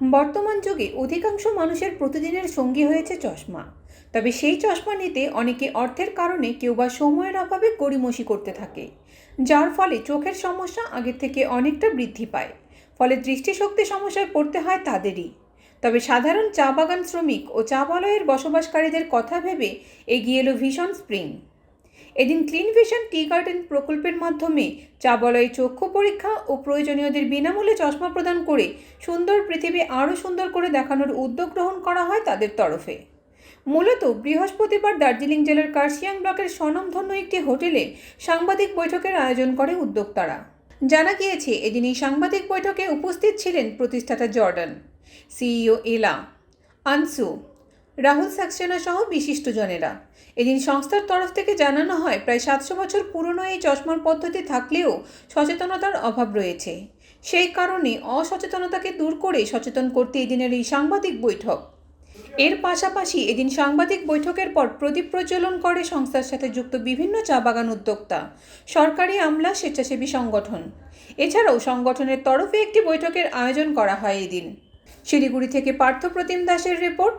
বর্তমান যুগে অধিকাংশ মানুষের প্রতিদিনের সঙ্গী হয়েছে চশমা। তবে সেই চশমা নিতে অনেকে অর্থের কারণে কেউ বা সময়ের অভাবে গড়িমসি করতে থাকে, যার ফলে চোখের সমস্যা আগের থেকে অনেকটা বৃদ্ধি পায়। ফলে দৃষ্টিশক্তি সমস্যায় পড়তে হয় তাদেরই। তবে সাধারণ চা বাগান শ্রমিক ও চা বলয়ের বসবাসকারীদের কথা ভেবে এগিয়ে এলো ভীষণ স্প্রিং। এদিন ক্লিন ভিশন টি গার্ডেন প্রকল্পের মাধ্যমে চা বলয়ে চক্ষু পরীক্ষা ও প্রয়োজনীয়দের বিনামূল্যে চশমা প্রদান করে সুন্দর পৃথিবী আরও সুন্দর করে দেখানোর উদ্যোগ গ্রহণ করা হয় তাদের তরফে। মূলত বৃহস্পতিবার দার্জিলিং জেলার কার্শিয়াং ব্লকের স্বনামধন্য একটি হোটেলে সাংবাদিক বৈঠকের আয়োজন করে উদ্যোক্তারা। জানা গিয়েছে এদিন এই সাংবাদিক বৈঠকে উপস্থিত ছিলেন প্রতিষ্ঠাতা জর্ডান, সিইও এলা, আনসু রাহুল সাক্সেনা সহ বিশিষ্টজনেরা। এদিন সংস্থার তরফ থেকে জানানো হয়, প্রায় সাতশো বছর পুরনো এই চশমার পদ্ধতি থাকলেও সচেতনতার অভাব রয়েছে। সেই কারণে অসচেতনতাকে দূর করে সচেতন করতে এদিনের এই সাংবাদিক বৈঠক। এর পাশাপাশি এদিন সাংবাদিক বৈঠকের পর প্রদীপ প্রজ্বলন করে সংস্থার সাথে যুক্ত বিভিন্ন চা বাগান উদ্যোক্তা, সরকারি আমলা স্বেচ্ছাসেবী সংগঠন। এছাড়াও সংগঠনের তরফে একটি বৈঠকের আয়োজন করা হয় এদিন। শিলিগুড়ি থেকে পার্থ প্রতিম দাসের report